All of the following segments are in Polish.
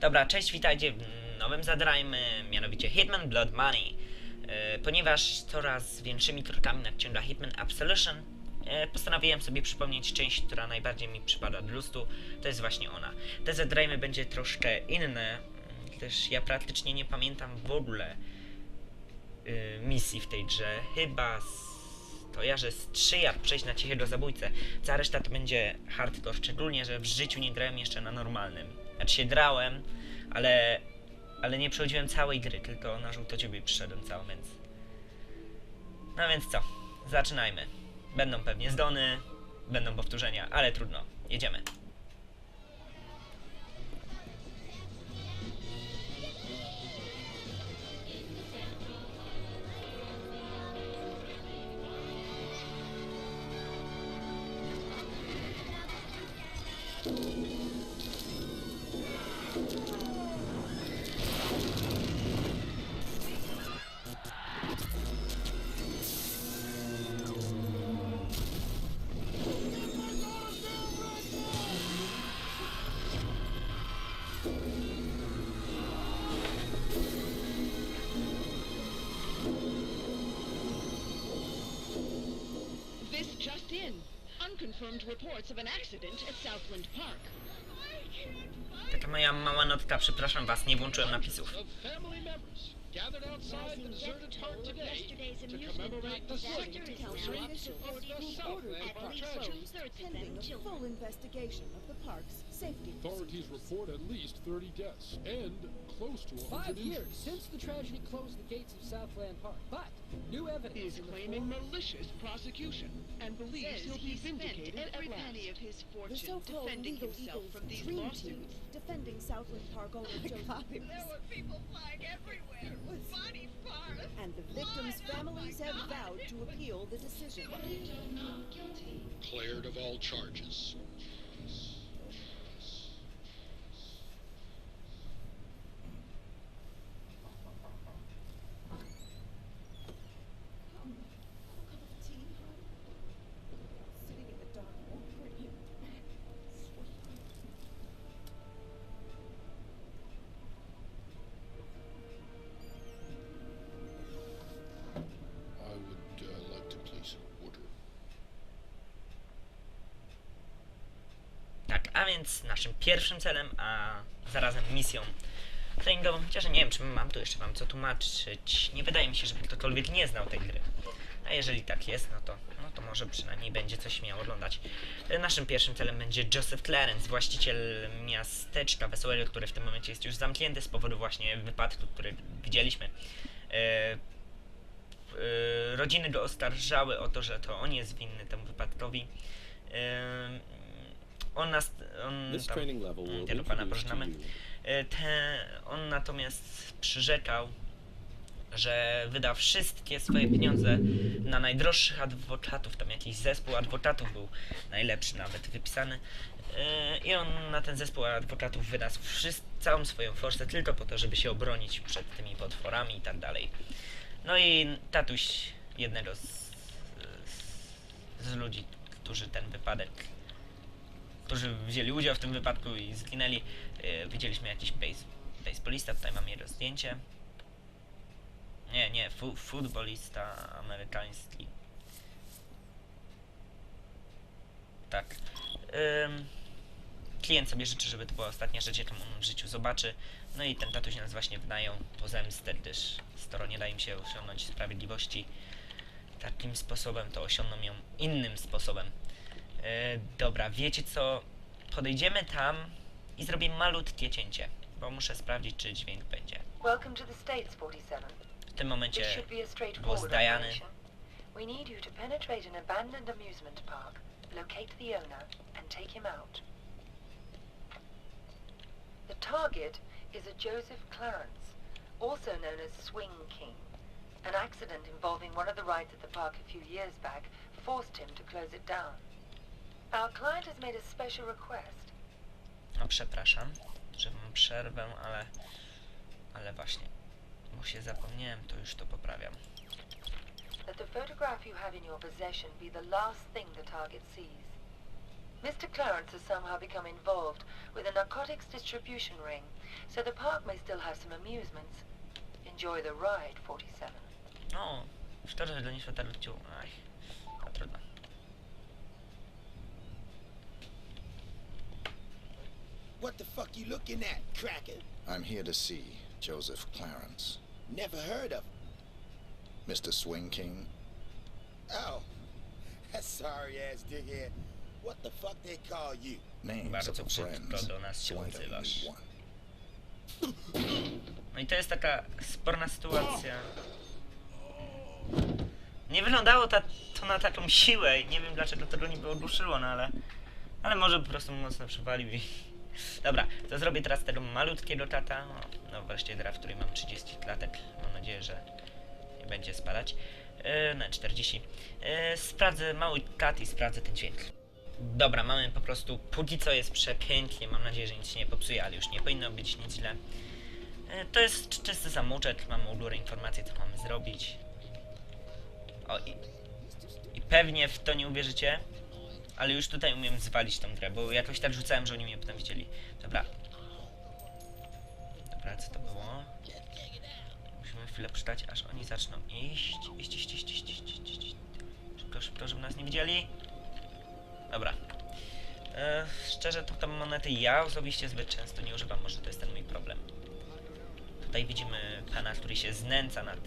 Dobra, cześć, witajcie w nowym zadrajmy, mianowicie Hitman Blood Money. E, ponieważ coraz większymi krokami nadciąga Hitman Absolution, e, postanowiłem sobie przypomnieć część, która najbardziej mi przypada do lustu. To jest właśnie ona. Te zadrajmy będzie troszkę inne, gdyż ja praktycznie nie pamiętam w ogóle y, misji w tej grze. Chyba z... że z trzy jak przejść na cichego zabójcę. Cała reszta to będzie hardcore, szczególnie, że w życiu nie grałem jeszcze na normalnym. Znaczy się grałem, ale, ale nie przechodziłem całej gry, tylko na żółto ciebie przyszedłem całą, więc... No więc co, zaczynajmy. Będą pewnie zdony, będą powtórzenia, ale trudno. Jedziemy. In. Unconfirmed reports of an accident at Southland Park. Taka moja mała notka, przepraszam was, nie włączyłem napisów. of family members gathered outside the deserted park today to commemorate the second anniversary of the Southland Park tragedy. pending a full investigation of the park's safety Authorities report at least 30 deaths and close to 100 Five years injuries. since the tragedy closed the gates of Southland Park, but new He evidence is claiming form malicious prosecution and believes he'll be vindicated at every last. penny of his fortune so-called defending himself from these dream lawsuits. team defending Southland Park owner oh Joseph There were people flying everywhere. Bodies parked. and the victims' families have vowed to appeal the decision. Cleared of all charges. Więc naszym pierwszym celem, a zarazem misją treningową, chociaż nie wiem, czy mam tu jeszcze wam co tłumaczyć. Nie wydaje mi się, żeby ktokolwiek nie znał tej gry. A jeżeli tak jest, no to, no to może przynajmniej będzie coś miał oglądać. E, Naszym pierwszym celem będzie Joseph Clarence, właściciel miasteczka Wesołego, które w tym momencie jest już zamknięte z powodu właśnie wypadku, który widzieliśmy. E, e, rodziny go oskarżały o to, że to on jest winny temu wypadkowi. On nas. On tam, tego pana E, Te, on natomiast przyrzekał, że wyda wszystkie swoje pieniądze na najdroższych adwokatów. Tam jakiś zespół adwokatów był najlepszy nawet wypisany. E, I on na ten zespół adwokatów wyda całą swoją forsę tylko po to, żeby się obronić przed tymi potworami i tak dalej. No i tatuś jednego z, z, z ludzi, którzy ten wypadek którzy wzięli udział w tym wypadku i zginęli. Yy, widzieliśmy jakiś base, baseballista, tutaj mam jego zdjęcie. Nie, nie, fu, futbolista amerykański. Tak. Klient sobie życzy, żeby to była ostatnia rzecz, jaką on w życiu zobaczy. No i ten tatuś nas właśnie wynają po zemstę, gdyż skoro nie da im się osiągnąć sprawiedliwości takim sposobem, to osiągną ją innym sposobem. E, dobra, wiecie co? Podejdziemy tam i zrobię malutkie cięcie, bo muszę sprawdzić, czy dźwięk będzie. Welcome to the States, 47. W tym momencie This should be a głos straightforward Diany. operation. We need you to penetrate an abandoned amusement park, locate the owner, and take him out. The target is a Joseph Clarence, also known as Swing King. An accident involving one of the rides at the park a few years back forced him to close it down. Our client has made a special request. No przepraszam, że wam przerwę, ale... Ale właśnie, bo się zapomniałem, to już to poprawiam. that the photograph you have in your possession be the last thing the target sees. Mr. Clarence has somehow become involved with a narcotics distribution ring, so the park may still have some amusements. Enjoy the ride, 47. No, w torze dla nieświatarciu. Aj, no trudno. What the fuck you looking at, Cracker? I'm here to see Joseph Clarence. Never heard of Mr. Swing King? Oh, that sorry ass dickhead. What the fuck they call you? Names Bardzo of friends. do nas się so odzywasz. No i to jest taka sporna sytuacja. Nie wyglądało ta, to na taką siłę i nie wiem dlaczego tego nie było ruszyło, no ale... Ale może po prostu mocno przywalił i... Dobra, to zrobię teraz tego malutkiego czata. No, wreszcie gra, w której mam 30 klatek. Mam nadzieję, że nie będzie spadać. Yy, na 40. Yy, sprawdzę mały kat i sprawdzę ten dźwięk. Dobra, mamy po prostu, póki co jest przepięknie, mam nadzieję, że nic się nie popsuje, ale już nie powinno być nic źle. E, To jest czy- czysty samouczek, mamy u góry informacje, co mamy zrobić. O, i, i pewnie w to nie uwierzycie, ale już tutaj umiem zwalić tą grę, bo jakoś tak rzucałem, że oni mnie potem widzieli. Dobra. Dobra, co to było? Musimy chwilę poczekać, aż oni zaczną iść. Iść, iść, iść, iść, iść, iść, iść. Szybko, szybko, żeby nas nie widzieli. Dobra. E, szczerze, to tam monety ja osobiście zbyt często nie używam, może to jest ten mój problem. Tutaj widzimy pana, który się znęca nad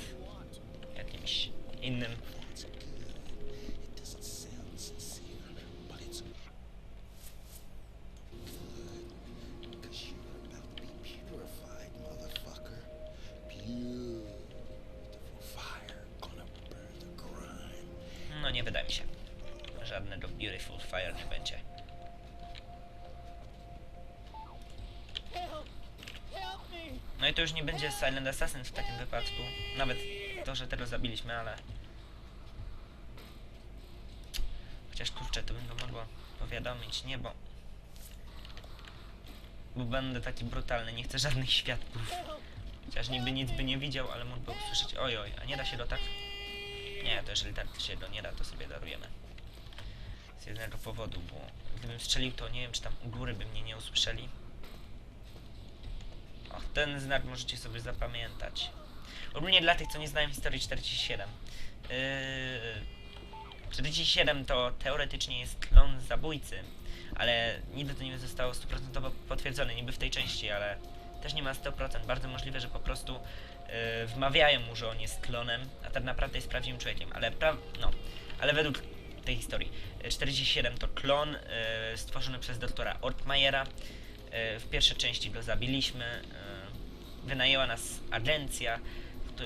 jakimś innym. I to już nie będzie Silent Assassin w takim wypadku. Nawet to, że tego zabiliśmy, ale... Chociaż kurczę, to bym go mogło powiadomić, nie bo... Bo będę taki brutalny, nie chcę żadnych świadków. Chociaż niby nic by nie widział, ale mógłby usłyszeć oj oj, a nie da się go tak... Nie, to jeżeli tak się go nie da, to sobie darujemy. Z jednego powodu, bo gdybym strzelił, to nie wiem, czy tam u góry by mnie nie usłyszeli. Ten znak możecie sobie zapamiętać. Ogólnie dla tych, co nie znają historii 47. Yy, 47 to teoretycznie jest klon zabójcy, ale nigdy to nie zostało stuprocentowo potwierdzone, niby w tej części, ale też nie ma 100%. Bardzo możliwe, że po prostu yy, wmawiają mu, że on jest klonem, a tak naprawdę jest prawdziwym człowiekiem, ale pra no, ale według tej historii. yy, 47 to klon yy, stworzony przez doktora Ortmajera. Yy, w pierwszej części go zabiliśmy. Yy, wynajęła nas agencja, któ-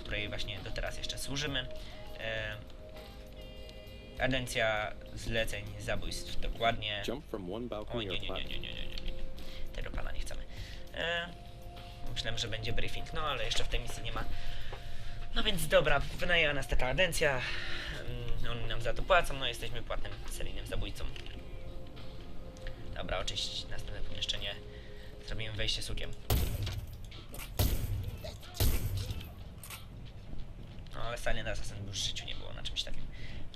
której właśnie do teraz jeszcze służymy. Yy, agencja zleceń zabójstw, dokładnie. O nie, nie, nie, nie, nie, nie, nie, nie. Tego pana nie chcemy. E, myślałem, że będzie briefing, no ale jeszcze w tej misji nie ma. No więc dobra, wynajęła nas taka agencja. mm, Oni nam za to płacą, no jesteśmy płatnym seryjnym zabójcą. Dobra, oczywiście następne pomieszczenie. Zrobimy wejście sukiem. Ale Silent Assassin już w życiu nie było na czymś takim.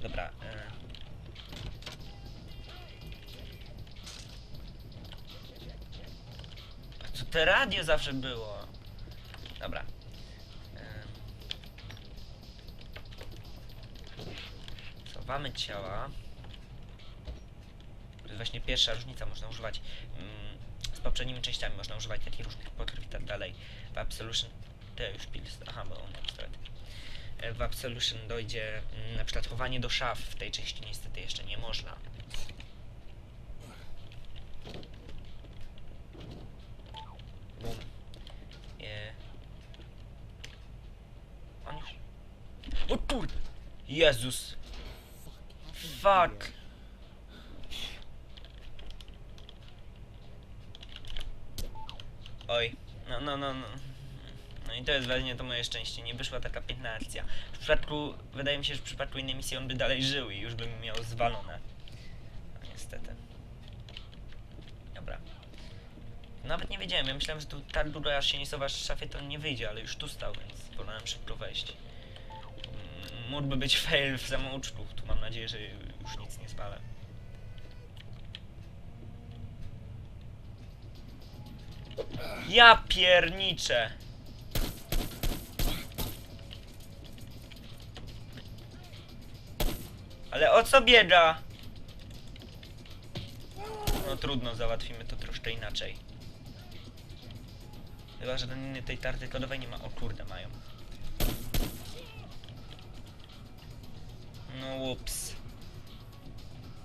Dobra. E, co te radio zawsze było? Dobra. Em. Cofamy ciała. To jest właśnie pierwsza różnica, można używać mm, z poprzednimi częściami, można używać takich różnych potrój i tak dalej. W Absolution, to już pils, aha, bo on pistolet. E, W Absolution dojdzie mm, na przykład chowanie do szaf, w tej części niestety jeszcze nie można. Bum. Je. On już. O kurde! Jezus! Fuck! Oj, no, no, no, no i to jest właśnie to moje szczęście, nie wyszła taka piękna akcja. W przypadku, wydaje mi się, że w przypadku innej misji on by dalej żył i już bym miał zwalone. No niestety. Dobra. Nawet nie wiedziałem, ja myślałem, że tu tak długo aż się nie schowasz w szafie, to nie wyjdzie, ale już tu stał, więc wolałem szybko wejść. Mm, mógłby być fail w samouczków, tu mam nadzieję, że już nic nie spalę. Ja pierniczę! Ale o co bieda? No trudno, załatwimy to troszkę inaczej. Chyba, że inny tej tarty kodowej nie ma. O kurde, mają. No ups.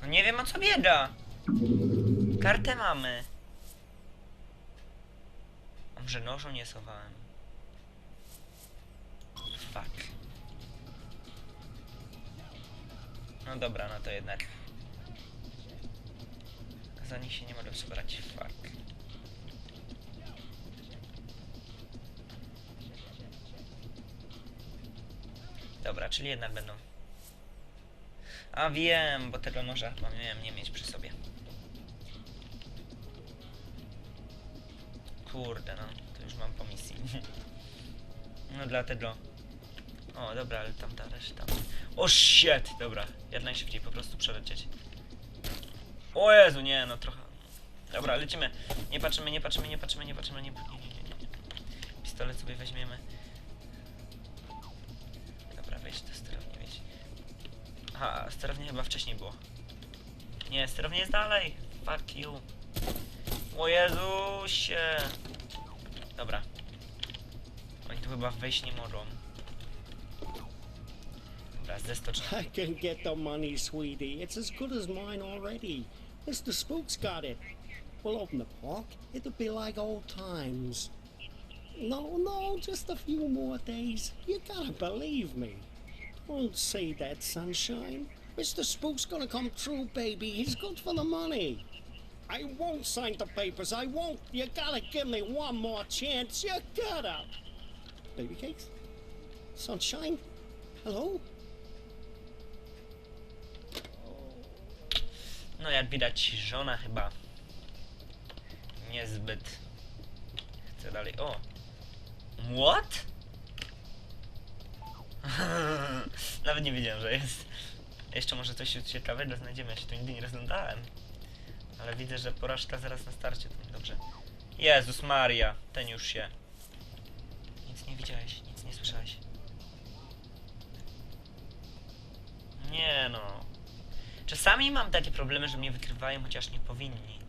No nie wiem o co bieda. Kartę mamy. Może nożu nie sowałem? Fuck. No dobra, no to jednak. Za nich się nie mogę przebrać. Fuck. Dobra, czyli jednak będą. A wiem, bo tego noża chyba miałem nie mieć przy sobie. Kurde, no, to już mam po misji. No dlatego. O, dobra, ale tam ta reszta. O shit! Dobra, jak najszybciej po prostu przelecieć. O Jezu, nie, no trochę. Dobra, lecimy. Nie patrzymy, nie patrzymy, nie patrzymy, nie patrzymy, nie nie, nie, nie, nie. Pistolet sobie weźmiemy. Dobra, wejdź do sterowni, wejdź. Aha, sterownia chyba wcześniej było. Nie, sterownia jest dalej. Fuck you. O Jezusie. Dobra. Oni tu chyba wejść nie mogą. Ze stocznia. I can get the money, sweetie. It's as good as mine already. Mr. Spook's got it. We'll open the park. It'll be like old times. No, no, just a few more days. You gotta believe me. Don't say that, sunshine. Mr. Spook's gonna come true, baby. He's good for the money. I won't sign the papers. I won't. You gotta give me one more chance. You gotta. Baby cakes? Sunshine? Hello? No jak widać, żona chyba niezbyt chce dalej. O! What? Nawet nie wiedziałem, że jest. Jeszcze może coś ciekawego znajdziemy, ja się tu nigdy nie rozglądałem. Ale widzę, że porażka zaraz na starcie, to dobrze. Jezus Maria, ten już się. Nic nie widziałeś, nic nie słyszałeś. Nie no. Czasami mam takie problemy, że mnie wykrywają, chociaż nie powinni.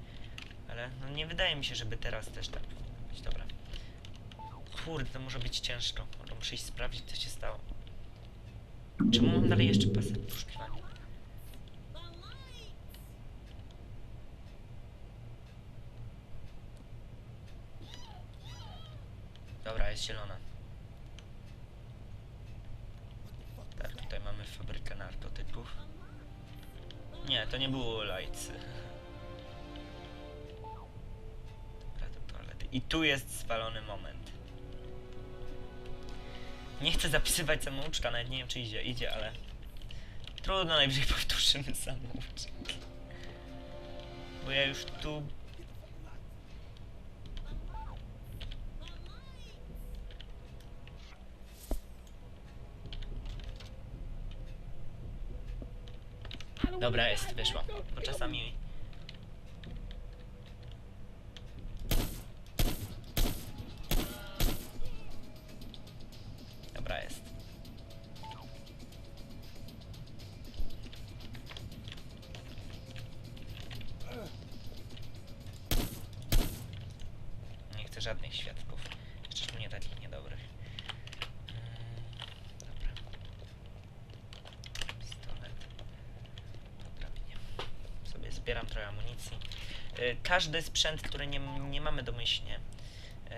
Ale no nie wydaje mi się, żeby teraz też tak powinno być. Dobra. Kurde, to może być ciężko. Może muszę iść sprawdzić, co się stało. Czemu mam dalej jeszcze pasek poszukiwania? Dobra, jest zielona. Tak, tutaj mamy fabrykę narkotyków. Nie, to nie było lajcy. Dobra, do toalety. I tu jest spalony moment. Nie chcę zapisywać samouczka, nawet nie wiem czy idzie, idzie, ale... Trudno, najwyżej powtórzymy samouczek. Bo ja już tu... Dobra, jest, wyszło. Bo czasami... Dobra, jest. Nie chcę żadnych świadków. Szczególnie takich niedobrych. Mm, Dobra. Pistolet. Dobra, nie. Zbieram trochę amunicji. Y, Każdy sprzęt, który nie, nie mamy domyślnie y,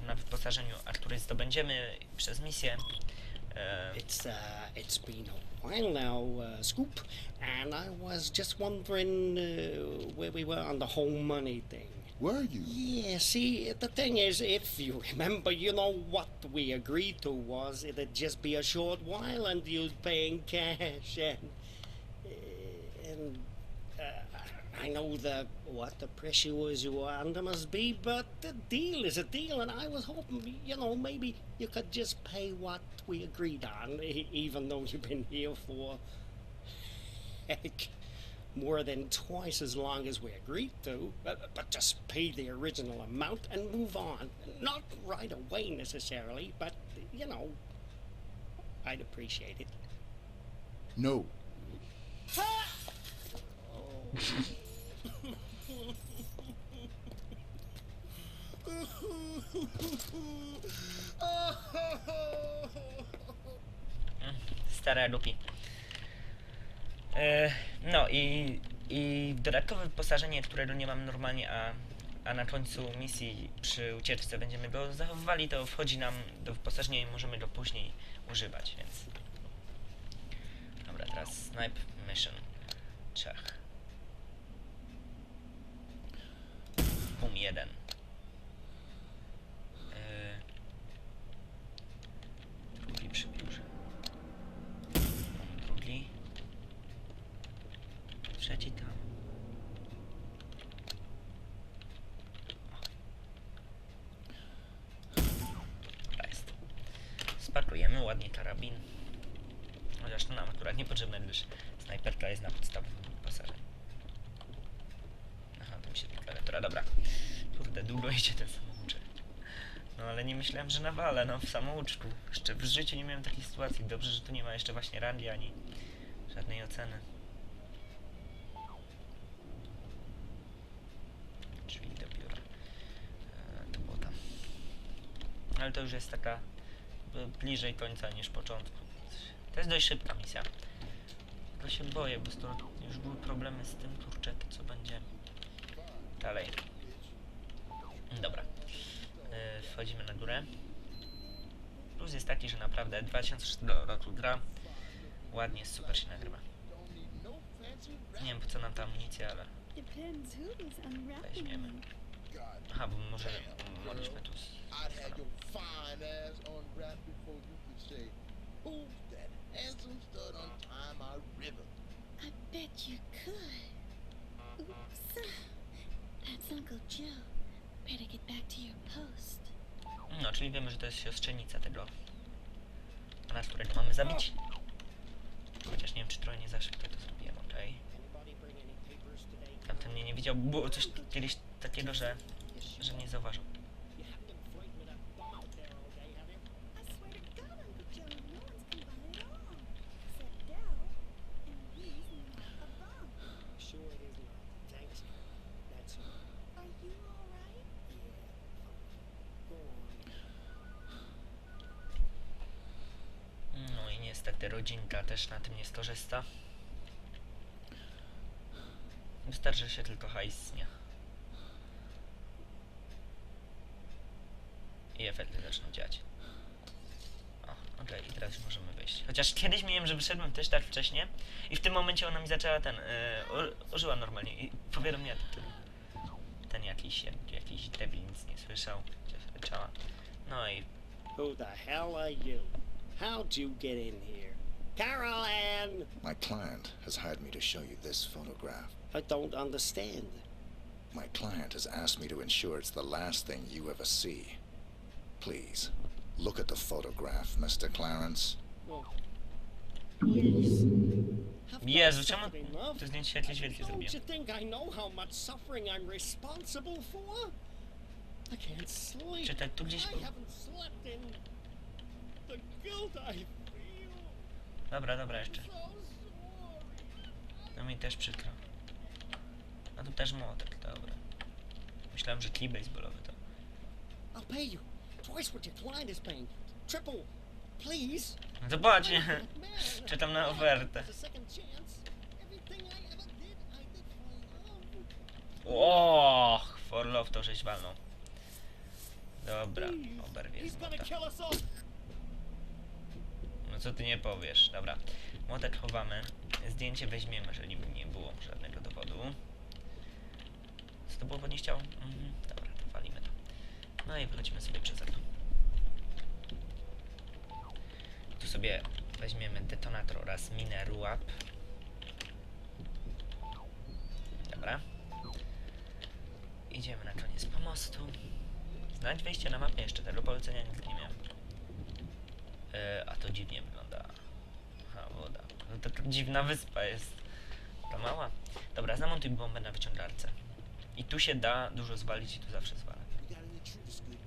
w- na wyposażeniu, a który zdobędziemy przez misję, y, It's uh, it's been a while now, uh, Scoop, and I was just wondering uh, where we were on the whole money thing. Were you? Yeah, see, the thing is, if you remember, you know what we agreed to was it'd just be a short while and you'd pay in cash, and uh, and I know the what the pressure was you were under must be, but the deal is a deal, and I was hoping, you know, maybe you could just pay what we agreed on, even though you've been here for heck more than twice as long as we agreed to, but, but just pay the original amount and move on. Not right away necessarily, but, you know, I'd appreciate it. No. Stare luki. E, no i, i dodatkowe wyposażenie, którego nie mam normalnie, a, a na końcu misji przy ucieczce będziemy go zachowywali, to wchodzi nam do wyposażenia i możemy go później używać, więc... Dobra, teraz Snipe Mission. Czech. Pum 1. E, drugi przybiórze. Drugi. Trzeci tam. Dobra jest. Spakujemy ładnie karabin. Chociaż to nam akurat niepotrzebne, gdyż snajperka jest na podstawowym wyposażeniu. Aha, to mi się klawiatura, dobra. Kurde, długo idzie ten samouczek. No ale nie myślałem, że nawalę, no w samouczku. Jeszcze w życiu nie miałem takiej sytuacji. Dobrze, że tu nie ma jeszcze właśnie rangi ani żadnej oceny. Drzwi do biura. E, to było tam. Ale to już jest taka bliżej końca niż początku. To jest dość szybka misja. Tylko się boję, bo to już były problemy z tym, kurczę, to co będzie dalej. Dobra. Yy, wchodzimy na górę. Plus jest taki, że naprawdę 2006 roku gra ładnie, super się nagrywa. Nie wiem po co nam ta amunicja, ale weźmiemy. Aha, bo może mogliśmy tu... z- I'd have your fine ass unwrapped before you could say, Who's that handsome stud on time my river? I bet you could. Oops. That's Uncle Joe. Better get back to your post. No, czyli wiemy, że to jest siostrzenica tego, na którego mamy zabić. Chociaż nie wiem, czy trochę nie za szybko to zrobiłem, okej. Tamten mnie nie widział, było coś kiedyś takiego, że, że nie zauważył. No i niestety rodzinka też na tym nie skorzysta. Wystarczy, się tylko hajsnie. I efekty zaczną dziać. O, okej, i teraz już możemy wyjść. Chociaż kiedyś miałem, że wyszedłem też tak wcześnie i w tym momencie ona mi zaczęła ten, yy, użyła normalnie i powiadomiła ten, ten jakiś, jak, jakiś debil nic nie słyszał, chociaż ryczała. No i Who the hell are you? How'd you get in here? Carol Ann! My client has hired me to show you this photograph. I don't understand. My client has asked me to ensure it's the last thing you ever see. Please, look at the photograph, Mr. Clarence. Yes. Jezu, I czemu to zdjęcie jakieś wielkie Don't zrobiłem? you think I know how much suffering I'm responsible for? I can't sleep. Czytaj, tu gdzieś I haven't slept in the guilt I feel. Dobra, dobra, jeszcze. No mi też przykro. A tu też młotek, dobra. Myślałem, że kij baseballowy to. I'll pay you twice what your client is paying. Triple, please. Nie? man. Czytam na ofertę. Och, for love to żeś walnął. Dobra, oberwie. No co ty nie powiesz, dobra. Młotek chowamy. Zdjęcie weźmiemy, jeżeli by nie było żadnego dowodu. Co to było podnieść ciało? Mhm, dobra, to walimy to. No i wychodzimy sobie przez okno. Tu sobie weźmiemy detonator oraz minę ruap. Dobra. Idziemy na koniec pomostu. Znajdź wejście na mapie, jeszcze tego polecenia nigdy nie miałem. E, a to dziwnie wygląda. Aha, woda. No to, to dziwna wyspa jest. Ta mała. Dobra, zamontuj bombę na wyciągarce. I tu się da dużo zwalić i tu zawsze zwala. We got an intruder, Squid.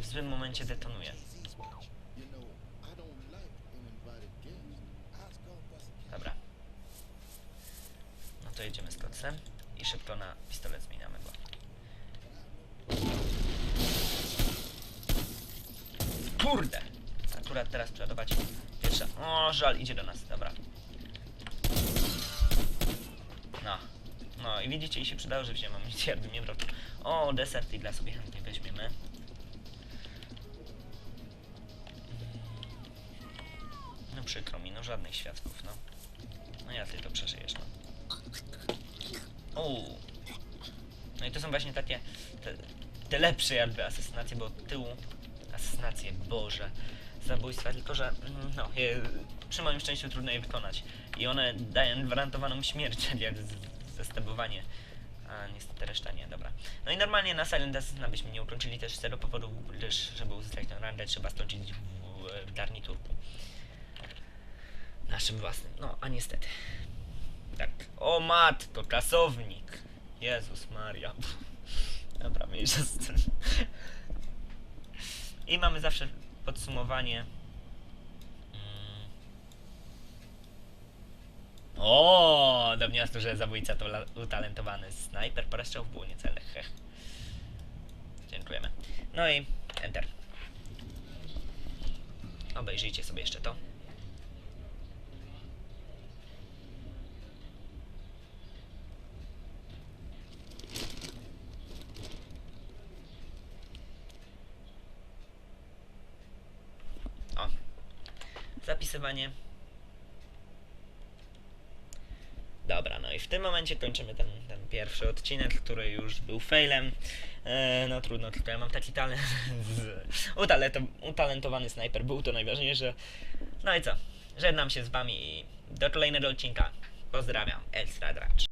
W złym momencie detonuje. I. I Dobra. No to jedziemy z koksem i szybko na pistolet zmieniamy go. Kurde! Akurat teraz przeładować pierwsza. O, żal, idzie do nas, dobra. No. No i widzicie, i się przydało, że wziąłem amunicję, jakby nie brał. O, desert Eagla sobie chętnie żadnych świadków, no. No ja ty to przeżyjesz, no. Uuu. No i to są właśnie takie te, te lepsze jakby asesynacje, bo tyłu asesynacje, boże, zabójstwa, tylko że mm, no, je, przy moim szczęściu trudno je wykonać. I one dają gwarantowaną śmierć, jak z- zestabowanie. A niestety reszta nie, dobra. No i normalnie na Silent Assassin byśmy nie ukończyli też z tego powodu, gdyż żeby uzyskać tę rangę trzeba skończyć w, w garniturku. Naszym własnym, no a niestety. Tak. O matko, kasownik. Jezus Maria. Dobra, mniejsza z tym. I mamy zawsze podsumowanie. Mm. O, do wniosku, że zabójca to utalentowany snajper poreszczał w błonie celnych. Hech. Dziękujemy. No i enter. Obejrzyjcie sobie jeszcze to. O. Dobra, no i w tym momencie kończymy ten, ten pierwszy odcinek, który już był failem. E, no trudno, tylko ja mam taki talent. Utalentowany snajper był to najważniejsze. No i co? Żegnam się z wami i do kolejnego odcinka. Pozdrawiam, Elstra Dracz.